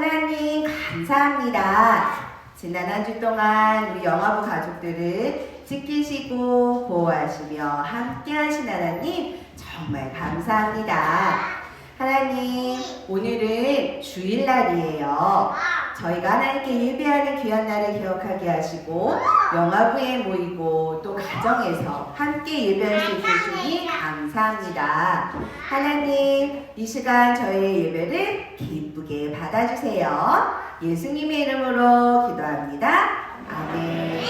하나님 감사합니다. 지난 한 주 동안 우리 영화부 가족들을 지키시고 보호하시며 함께 하신 하나님 정말 감사합니다. 하나님 오늘은 주일날이에요. 저희가 하나님께 예배하는 귀한 날을 기억하게 하시고 영화부에 모이고 또 가정에서 함께 예배할 수 있게 해주니 감사합니다. 하나님 이 시간 저희의 예배를 기쁘게 받아주세요. 예수님의 이름으로 기도합니다. 아멘.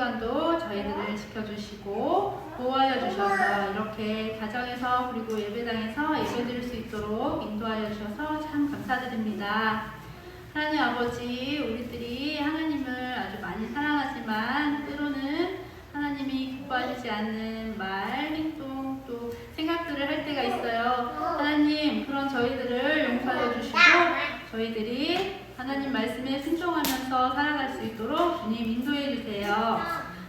주간도 저희들을 지켜주시고 보호하여 주셔서 이렇게 가정에서 그리고 예배당에서 예배 드릴 수 있도록 인도하여 주셔서 참 감사드립니다. 하나님 아버지, 우리들이 하나님을 아주 많이 사랑하지만 때로는 하나님이 기뻐하시지 않는 말, 행동, 또 생각들을 할 때가 있어요. 하나님, 그런 저희들을 용서해 주시고 저희들이 하나님 말씀에 순종하면서 살아갈 수 있도록 주님 인도해 주세요.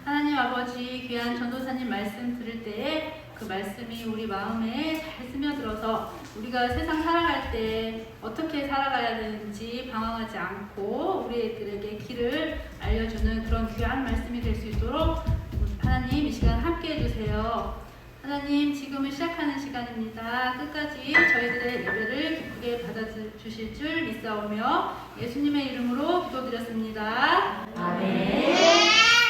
하나님 아버지 귀한 전도사님 말씀 들을 때에 그 말씀이 우리 마음에 잘 스며들어서 우리가 세상 살아갈 때 어떻게 살아가야 되는지 방황하지 않고 우리들에게 길을 알려주는 그런 귀한 말씀이 될 수 있도록 하나님 이 시간 함께 해주세요. 하나님 지금은 시작하는 시간입니다. 끝까지 저희들의 예배를 기쁘게 받아주실 줄 믿사오며 예수님의 이름으로 기도드렸습니다. 아멘.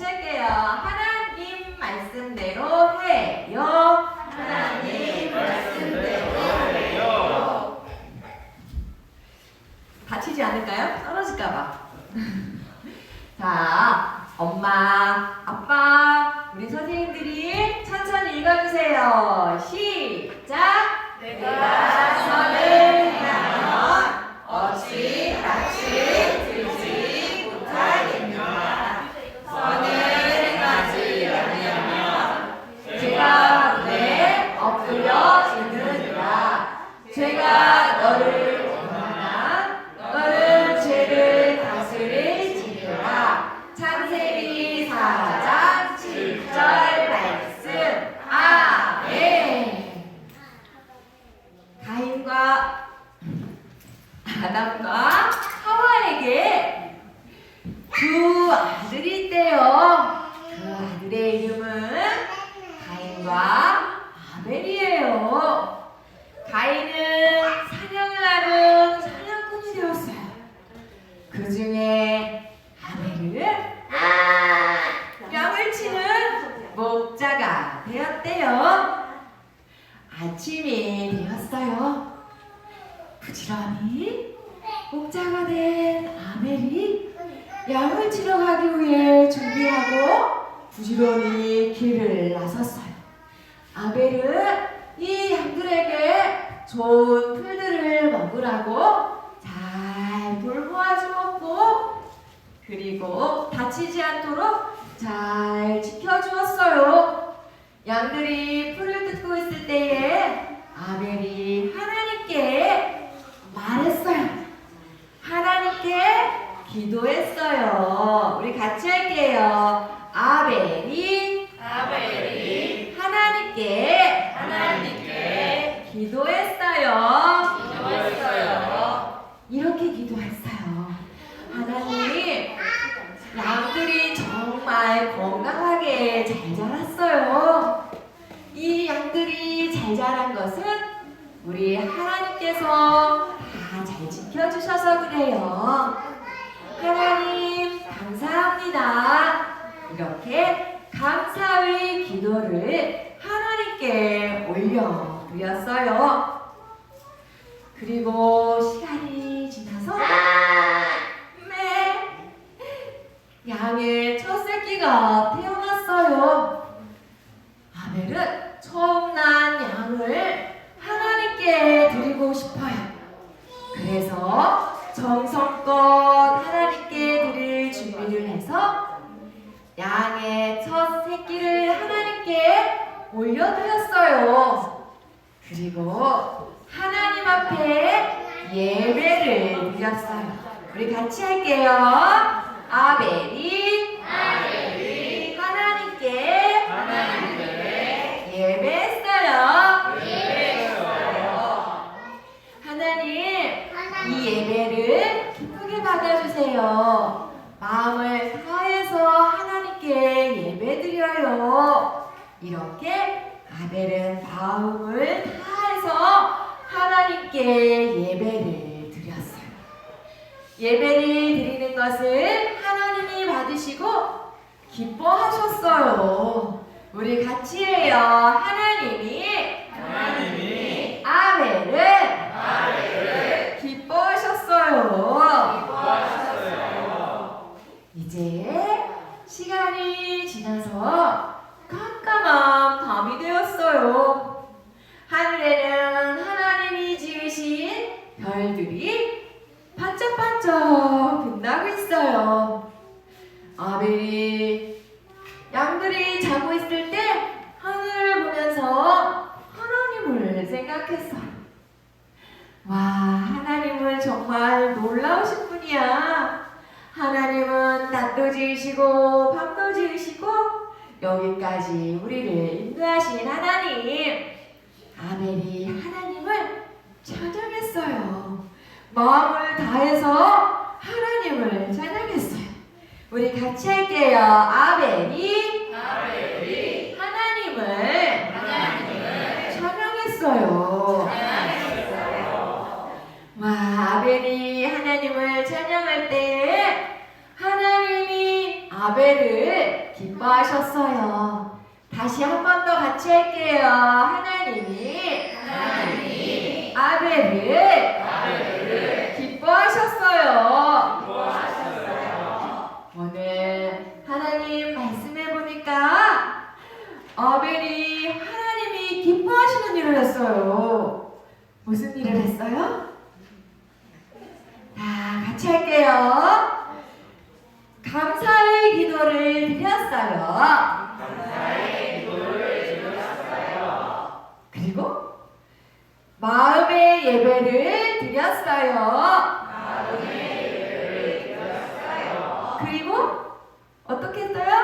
같이 할게요. 하나님 말씀대로 해요. 하나님 말씀대로 해요. 다치지 않을까요? 떨어질까봐. 자, 엄마, 아빠, 우리 선생님들이 천천히 읽어주세요. 시작! 내가 선을 행하면 어찌 낯을 들지 못하겠느냐 선을 행하지 아니하면 죄가 눈에 엎드려 있느니라 죄가 너를 원하나 너는 죄를 다스릴지니라 창세기 4장 7절 말씀 아멘 가인과 아담과 하와에게 두 아들이 있대요. 그 아들의 이름은 가인과 아벨이에요. 가인은 사냥을 하는 사냥꾼이 되었어요. 그 중에 아벨은 양을 치는 목자가 되었대요. 아침이 되었어요. 부지런히 목자가 된 아멜이 양을 치러 가기 위해 준비하고 부지런히 길을 나섰어요. 아벨은 이 양들에게 좋은 풀들을 먹으라고 잘 돌보아 주었고 그리고 다치지 않도록 잘 지켜주었어요. 양들이 풀을 뜯고 있을 때에 아벨이 하나님께 말했어요. 하나님께 기도했어요. 우리 같이 할게요. 아벨이 아벨이 하나님께 하나님께 기도했어요. 기도했어요. 이렇게 기도했어요. 하나님, 양들이 정말 건강하게 잘 자랐어요. 이 양들이 잘 자란 것은 우리 하나님께서 다 잘 지켜주셔서 그래요. 하나님, 감사합니다. 이렇게 감사의 기도를 하나님께 올려드렸어요. 그리고 시간이 지나서 네 양의 첫 새끼가 태어났어요. 아벨은 처음 난 양을 하나님께 드리고 싶어요. 그래서 정성껏 하나님께 드릴 준비를 해서 양의 첫 새끼를 하나님께 올려드렸어요. 그리고 하나님 앞에 예배를 드렸어요. 우리 같이 할게요. 아벨이 하나님께 예배했어요. 하나님 이 예배를 받아주세요. 마음을 다해서 하나님께 예배드려요. 이렇게 아벨은 마음을 다해서 하나님께 예배를 드렸어요. 예배를 드리는 하나님이 받으시고 기뻐하셨어요. 우리 같이 해요. 하나님이 하나님이 아벨을 아벨을 기뻐하셨어요. 기뻐하셨어요. 이제 시간이 지나서 깜깜한 밤이 되었어요. 하늘에는 하나님이 지으신 별들이 반짝반짝 빛나고 있어요. 아벨이 양들이 자고 있을 때 하늘을 보면서 하나님을 생각했어요. 와, 하나님은 정말 놀라우신 분이야. 하나님은 낮도 지으시고 밤도 지으시고 여기까지 우리를 인도하신 하나님. 아벨이 하나님을 찬양했어요. 마음을 다해서 하나님을 찬양했어요. 우리 같이 할게요. 아벨이 아벨이 하나님을 하나님을 찬양했어요. 찬양했어요. 와, 아벨이 하나님을 찬양할 때 하나님이 아벨을 기뻐하셨어요. 다시 한 번 더 같이 할게요. 하나님이 하나님이 아벨을 아벨을 기뻐하셨어요. 기뻐하셨어요. 오늘 하나님 말씀해 보니까 아벨이 하나님이 기뻐하시는 일을 했어요. 무슨 일을 했어요? 자, 같이 할게요. 감사의 기도를 드렸어요. 감사의 기도를 드렸어요. 그리고 마음의 예배를 드렸어요. 마음의 예배를 드렸어요. 그리고 어떻게 했어요?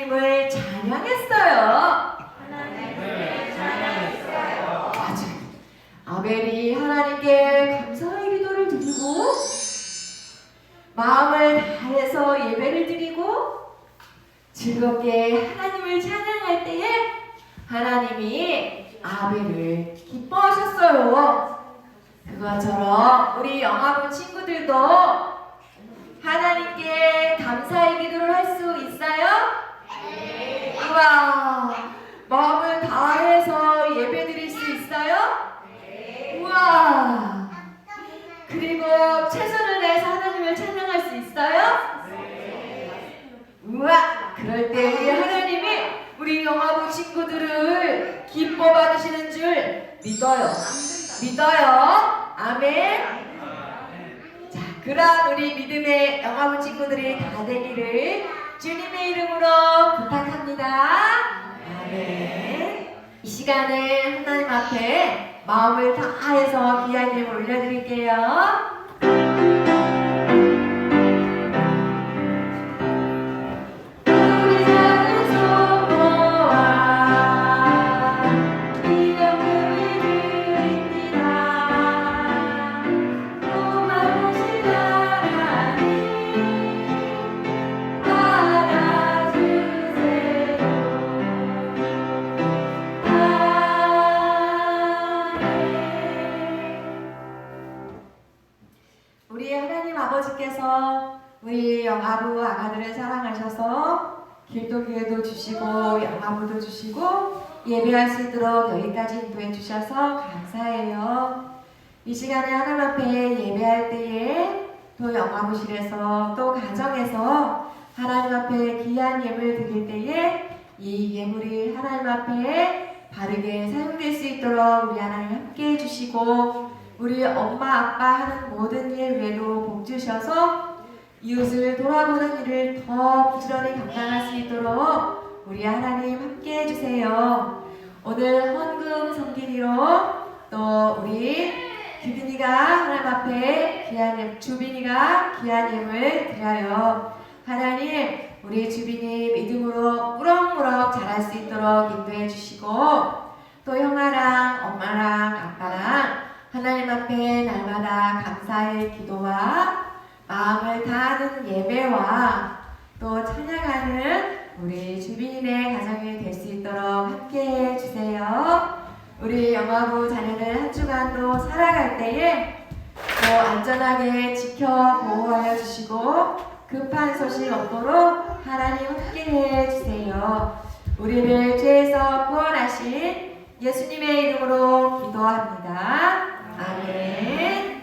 하나님을 찬양했어요. 하나님을 찬양했어요. 맞아요. 아벨이 하나님께 감사의 기도를 드리고 마음을 다해서 예배를 드리고 즐겁게 하나님을 찬양할 때에 하나님이 아벨을 기뻐하셨어요. 그것처럼 우리 영화부 친구들도 하나님께 감사의 기도를 할 수 있어요? 네. 우와, 마음을 다해서 예배 드릴 수 있어요? 우와, 그리고 최선을 다해서 하나님을 찬양할 수 있어요? 우와, 그럴 때 우리 하나님이 우리 영화부 친구들을 기뻐 받으시는 줄 믿어요. 믿어요. 아멘. 자, 그런 우리 믿음의 영화부 친구들이 다 되기를 주님의 이름으로 부탁합니다. 아멘. 이 시간에 하나님 앞에 마음을 다해서 귀한 예물 올려드릴게요. 길도 기회도 주시고 영아부도 주시고 예배할 수 있도록 여기까지 인도해 주셔서 감사해요. 이 시간에 하나님 앞에 예배할 때에 또 영아부실에서 또 가정에서 하나님 앞에 귀한 예물 드릴 때에 이 예물이 하나님 앞에 바르게 사용될 수 있도록 우리 하나님 함께 해주시고 우리 엄마 아빠 하는 모든 일 외에도 복 주셔서 이웃을 돌아보는 일을 더 부지런히 감당할 수 있도록 우리 하나님 함께 해주세요. 오늘 헌금 섬기리로 또 우리 규빈이가 하나님 앞에 예, 주빈이가 예물 드려요. 하나님 우리 주빈이 믿음으로 무럭무럭 자랄 수 있도록 인도해 주시고 또 형아랑 엄마랑 아빠랑 하나님 앞에 날마다 감사의 기도와 마음을 다하는 예배와 또 찬양하는 우리 주민의 가정이 될 수 있도록 함께 해 주세요. 우리 영화부 자녀들 한 주간도 살아갈 때에 또 안전하게 지켜 보호하여 주시고 급한 소식 없도록 하나님 함께 해 주세요. 우리를 죄에서 구원하신 예수님의 이름으로 기도합니다. 아멘.